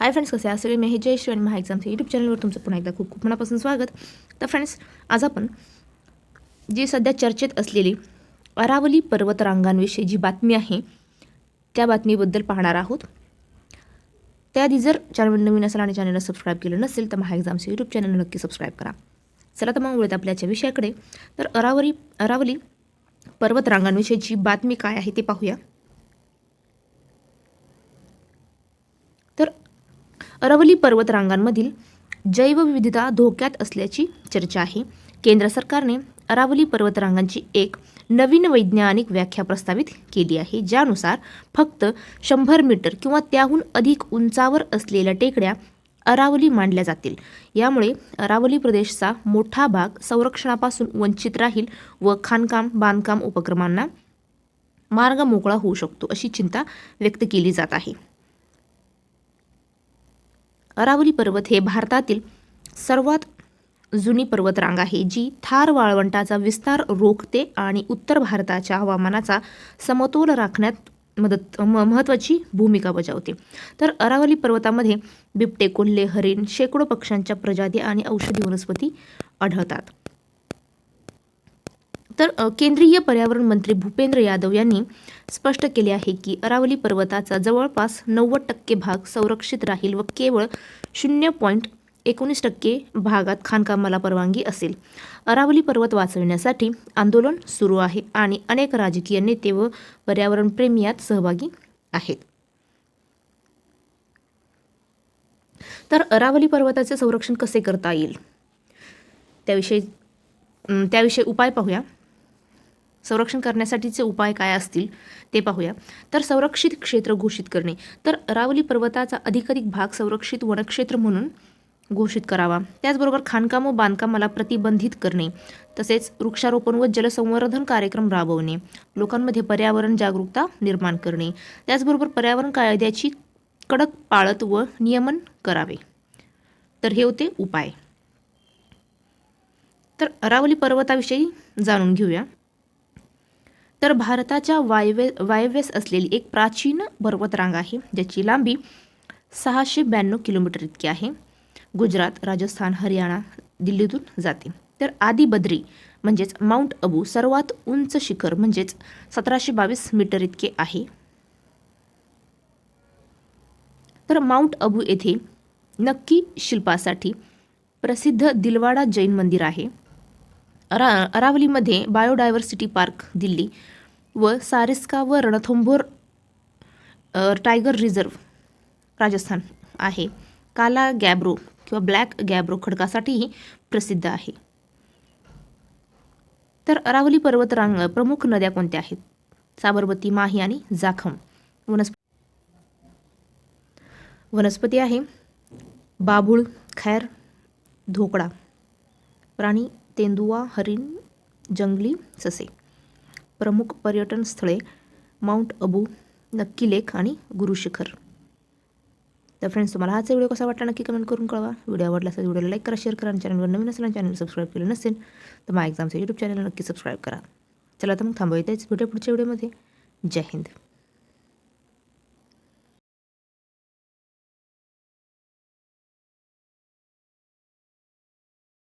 Hi friends कसे आहे सगळे मी हे जयश्री आणि महा एक्झामच्या यूट्यूब चॅनलवर तुमचं पुन्हा एकदा खूप खूप मनापासून स्वागत. तर फ्रेंड्स आज आपण जी सध्या चर्चेत असलेली अरावली पर्वतरांगांविषयी जी बातमी आहे त्या बातमीबद्दल पाहणार आहोत. त्याआधी जर चॅनल नवीन असेल आणि चॅनलला सबस्क्राईब केलं नसेल तर महा एक्झामचं यूट्यूब चॅनल नक्की सबस्क्राईब करा. चला तर मग वळत आपल्याच्या विषयाकडे. तर अरावली अरावली पर्वतरांगांविषयीची बातमी काय आहे ते पाहूया तर अरवली पर्वतरांगांमधील जैवविविधता धोक्यात असल्याची चर्चा आहे. केंद्र सरकारने अरावली पर्वतरांगांची एक नवीन वैज्ञानिक व्याख्या प्रस्तावित केली आहे ज्यानुसार फक्त शंभर मीटर किंवा त्याहून अधिक उंचावर असलेल्या टेकड्या अरावली मांडल्या जातील. यामुळे अरावली प्रदेशचा मोठा भाग संरक्षणापासून वंचित राहील व खाणकाम बांधकाम उपक्रमांना मार्ग मोकळा होऊ शकतो अशी चिंता व्यक्त केली जात आहे. अरावली पर्वत हे भारतातील सर्वात जुनी पर्वतरांग आहे जी थार वाळवंटाचा विस्तार रोखते आणि उत्तर भारताच्या हवामानाचा समतोल राखण्यात मदत म महत्त्वाची भूमिका बजावते. तर अरावली पर्वतामध्ये बिबटे कोल्हे हरिण शेकडो पक्ष्यांच्या प्रजाती आणि औषधी वनस्पती आढळतात. तर केंद्रीय पर्यावरण मंत्री भूपेंद्र यादव यांनी स्पष्ट केले आहे की अरावली पर्वताचा जवळपास नव्वद टक्के भाग संरक्षित राहील व केवळ शून्य पॉईंट एकोणीस टक्के भागात खाणकामाला परवानगी असेल. अरावली पर्वत वाचविण्यासाठी आंदोलन सुरू आहे आणि अनेक राजकीय नेते व पर्यावरणप्रेमी यात सहभागी आहेत. तर अरावली पर्वताचे संरक्षण कसे करता येईल? त्याविषयी त्याविषयी उपाय पाहूया. संरक्षण करण्यासाठीचे उपाय काय असतील ते पाहूया. तर संरक्षित क्षेत्र घोषित करणे. तर अरावली पर्वताचा अधिकाधिक भाग संरक्षित वनक्षेत्र म्हणून घोषित करावा. त्याचबरोबर खाणकाम व बांधकामाला प्रतिबंधित करणे. तसेच वृक्षारोपण व जलसंवर्धन कार्यक्रम राबवणे. लोकांमध्ये पर्यावरण जागरूकता निर्माण करणे. त्याचबरोबर पर्यावरण कायद्याची कडक पाळत व नियमन करावे. तर हे होते उपाय. तर अरावली पर्वताविषयी जाणून घेऊया. तर भारताच्या वायव्य वायव्यस असलेली एक प्राचीन पर्वतरांग आहे ज्याची लांबी सहाशे ब्याण्णव किलोमीटर इतकी आहे. गुजरात राजस्थान हरियाणा दिल्लीतून जाते. तर आदी बद्री म्हणजेच माउंट अबू सर्वात उंच शिखर म्हणजेच सतराशे बावीस मीटर इतके आहे. तर माउंट अबू येथे नक्की शिल्पासाठी प्रसिद्ध दिलवाडा जैन मंदिर आहे. अरा अरावलीमध्ये बायोडायव्हर्सिटी पार्क दिल्ली व सारिस्का व रणथंभोर टायगर रिझर्व राजस्थान आहे. काला गॅब्रो किंवा ब्लॅक गॅब्रो खडकासाठीही प्रसिद्ध आहे. तर अरावली पर्वतरांग प्रमुख नद्या कोणत्या आहेत? साबरमती माही आणि जाखम. वनस्प वनस्पती आहे. बाभूळ खैर धोकडा प्राणी तेंदुआ हरिण जंगली ससे. प्रमुख पर्यटन स्थळे माउंट अबू नक्की लेक आणि गुरुशिखर तर फ्रेंड्स तुम्हाला हाच व्हिडिओ कसा वाटला नक्की कमेंट करून कळवा. व्हिडिओ आवडला असेल व्हिडिओला लाईक करा शेअर करा आणि चॅनलवर नवीन असेल चॅनल सबस्क्राईब केलं नसेल तर माझ्या एक्झामचं यूट्यूब चॅनल नक्की सबस्क्राईब करा. चला तर मग थांबवा व्हिडिओ पुढच्या व्हिडिओमध्ये. जय हिंद.